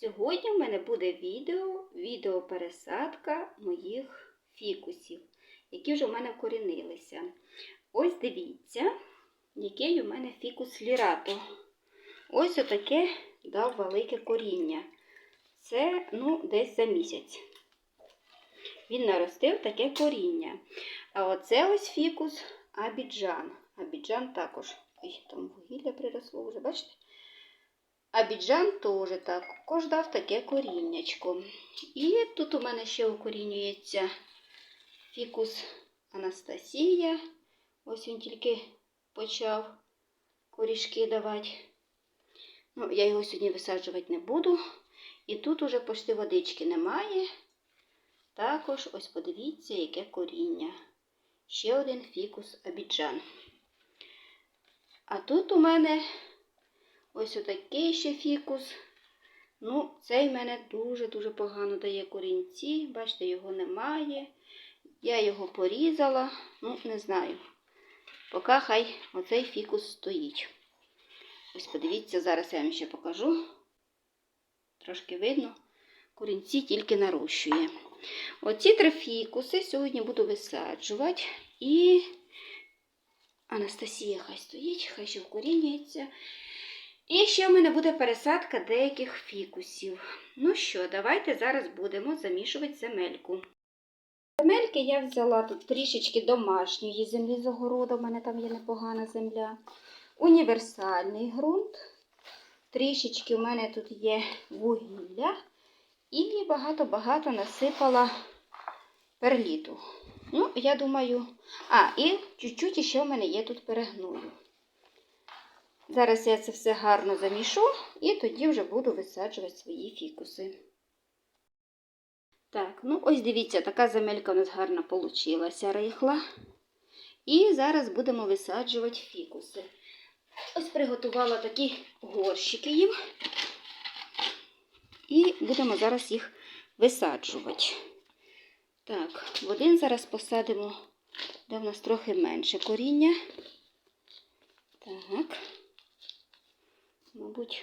Сьогодні в мене буде відео, відеопересадка моїх фікусів, які вже в мене вкорінилися. Ось дивіться, який у мене фікус лірато. Ось отаке дав велике коріння. Це ну, десь за місяць. Він наростив таке коріння. А оце ось фікус Абіджан. Абіджан також. Ой, там вугілля приросло вже, бачите? Абіджан теж також дав таке коріннячко. І тут у мене ще укорінюється фікус Анастасія. Ось він тільки почав корішки давати. Ну, я його сьогодні висаджувати не буду. І тут уже почти водички немає. Також ось подивіться, яке коріння. Ще один фікус Абіджан. А тут у мене ось отакий ще фікус. Ну, цей мене дуже-дуже погано дає корінці. Бачите, його немає. Я його порізала, ну, не знаю. Поки хай оцей фікус стоїть. Ось подивіться, зараз я вам ще покажу. Трошки видно, корінці тільки нарощує. Оці три фікуси сьогодні буду висаджувати. І Анастасія хай стоїть, хай ще вкорінюється. І ще в мене буде пересадка деяких фікусів. Ну що, давайте зараз будемо замішувати земельку. Земельки я взяла тут трішечки домашньої землі з огороду, у мене там є непогана земля. Універсальний ґрунт. Трішечки у мене тут є вугілля. І багато-багато насипала перліту. Ну, я думаю, а, і чуть-чуть ще в мене є тут перегною. Зараз я це все гарно замішу і тоді вже буду висаджувати свої фікуси. Так, ну ось дивіться, така земелька у нас гарно получилася рихла. І зараз будемо висаджувати фікуси. Ось приготувала такі горщики їм. І будемо зараз їх висаджувати. Так, в один зараз посадимо, де в нас трохи менше коріння. Так, мабуть,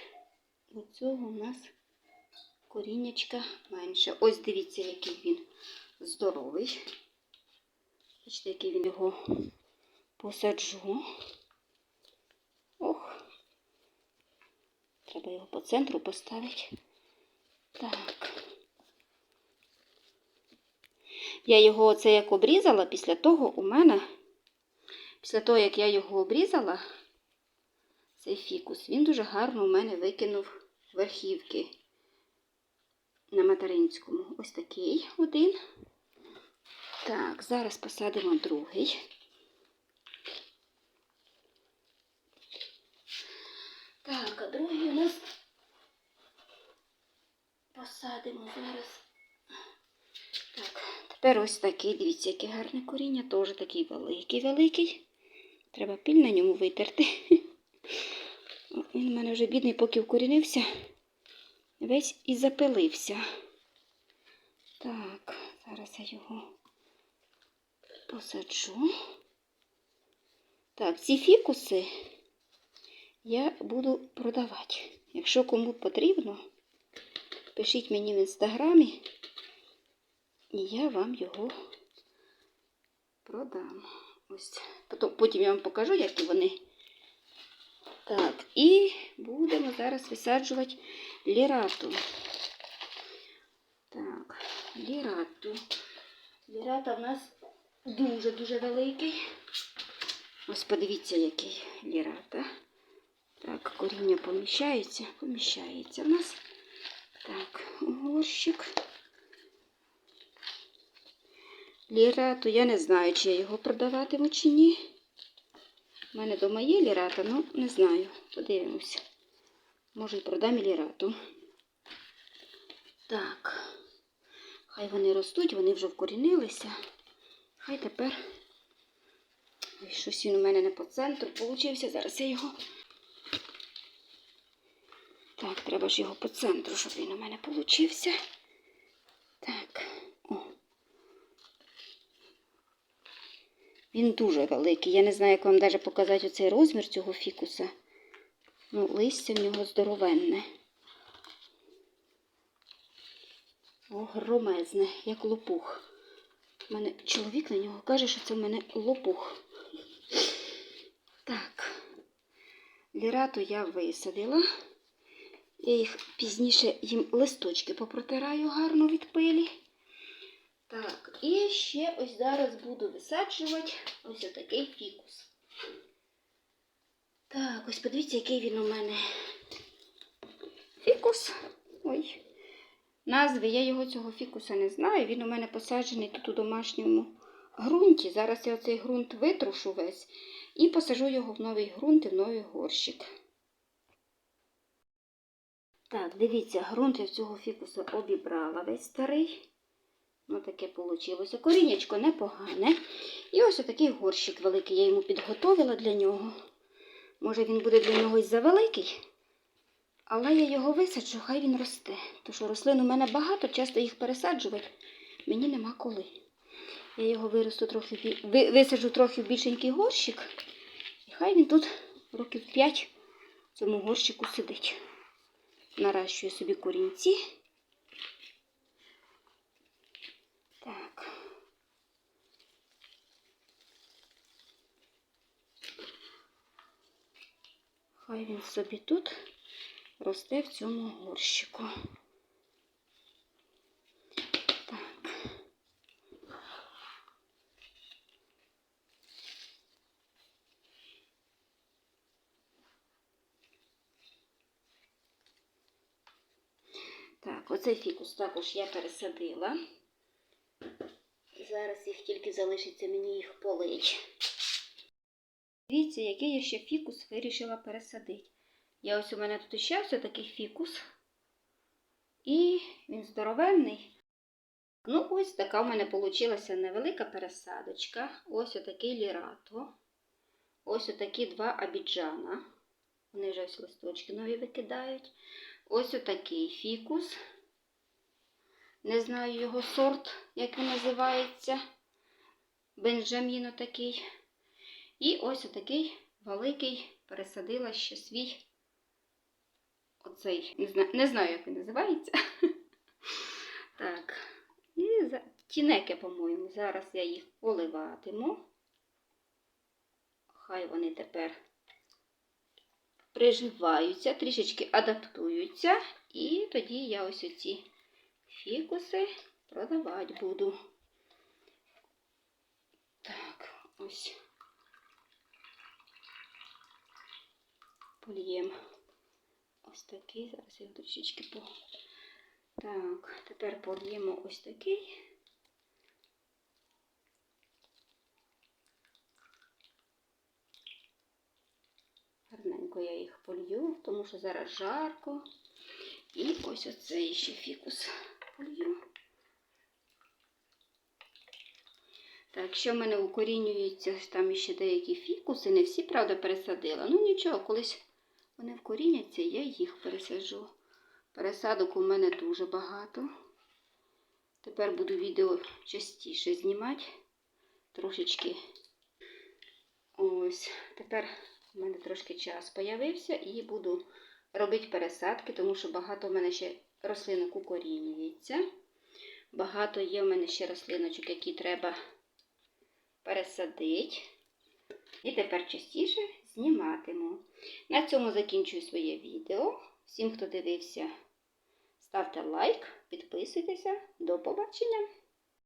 до цього у нас коріннячка менше. Ось дивіться, який він здоровий. Бачите, який він його посаджу. Ох, треба його по центру поставити. Так. Я його оце як обрізала, після того у мене, після того, як я його обрізала, цей фікус, він дуже гарно у мене викинув верхівки на материнському. Ось такий один. Так, зараз посадимо другий. Так, а другий у нас посадимо зараз. Так, тепер ось такий, дивіться, яке гарне коріння, теж такий великий-великий. Треба піль на ньому витерти. Він у мене вже бідний, поки вкорінився, весь і запилився. Так, зараз я його посаджу. Так, ці фікуси я буду продавати. Якщо кому потрібно, пишіть мені в інстаграмі, і я вам його продам. Ось. Потім я вам покажу, які вони. Так, і будемо зараз висаджувати лірату. Так, лірату. Лірата в нас дуже-дуже великий. Ось подивіться, який лірата. Так, коріння поміщається, поміщається в нас. Так, горщик. Лірату, я не знаю, чи я його продаватиму, чи ні. У мене вдома є лірата, ну не знаю. Подивимося. Може і продам лірату. Так, хай вони ростуть, вони вже вкорінилися. Хай тепер. Ой, щось він у мене не по центру получився. Зараз я його. Так, треба ж його по центру, щоб він у мене получився. Так, о. Він дуже великий. Я не знаю, як вам навіть показати оцей розмір цього фікуса. Ну, листя в нього здоровенне. огромезне, як лопух. У мене чоловік на нього каже, що це в мене лопух. Так, лірату я висадила. Я їх пізніше їм листочки попротираю гарно від пилі. Так, і ще ось зараз буду висаджувати ось отакий фікус. Так, ось подивіться, який він у мене фікус. Ой. Назви я його цього фікуса не знаю. Він у мене посаджений тут у домашньому ґрунті. Зараз я цей ґрунт витрушу весь і посажу його в новий ґрунт і в новий горщик. Так, дивіться, ґрунт я в цього фікуса обібрала весь старий. Ну, таке вийшло. Корінечко непогане. І ось отакий горщик великий. Я йому підготовила для нього. Може, він буде для нього й завеликий. Але я його висаджу, хай він росте. Тому що рослин у мене багато, часто їх пересаджувати мені нема коли. Я його виросту трохи, висаджу трохи в більшенький горщик, і хай він тут років 5 в цьому горщику сидить. Наращую собі корінці. Хай він собі тут росте в цьому горщику. Так. Так, оцей фікус також я пересадила. Зараз їх тільки залишиться мені їх полить. Дивіться, який я ще фікус вирішила пересадити. Я ось у мене тут ще ось такий фікус. І він здоровенний. Ну, ось така в мене вийшла невелика пересадочка. Ось отакий лірато. Ось отакі два абіджана. Вони вже ось листочки нові викидають. Ось отакий фікус. Не знаю його сорт, як він називається. Бенджамін отакий. І ось отакий великий пересадила ще свій. Оцей, не знаю, не знаю, як він називається. Так. І за... тінеки, по-моєму. Зараз я їх поливатиму. Хай вони тепер приживаються, трішечки адаптуються. І тоді я ось оці фікуси продавати буду. Так, ось. Польємо ось такий. Зараз його трішечки по. Так, тепер польємо ось такий. Гарненько я їх полью, тому що зараз жарко. І ось оцей ще фікус полью. Так, що в мене укорінюються там ще деякі фікуси, не всі, правда, пересадила. Ну нічого, колись вони вкоріняться, я їх пересаджу. Пересадок у мене дуже багато. Тепер буду відео частіше знімати. Трошечки. Ось, тепер у мене трошки час появився і буду робити пересадки, тому що багато в мене ще рослинок укорінюється. Багато є в мене ще рослиночок, які треба пересадити. І тепер частіше зніматиму. На цьому закінчую своє відео. Всім, хто дивився, ставте лайк, підписуйтеся. До побачення!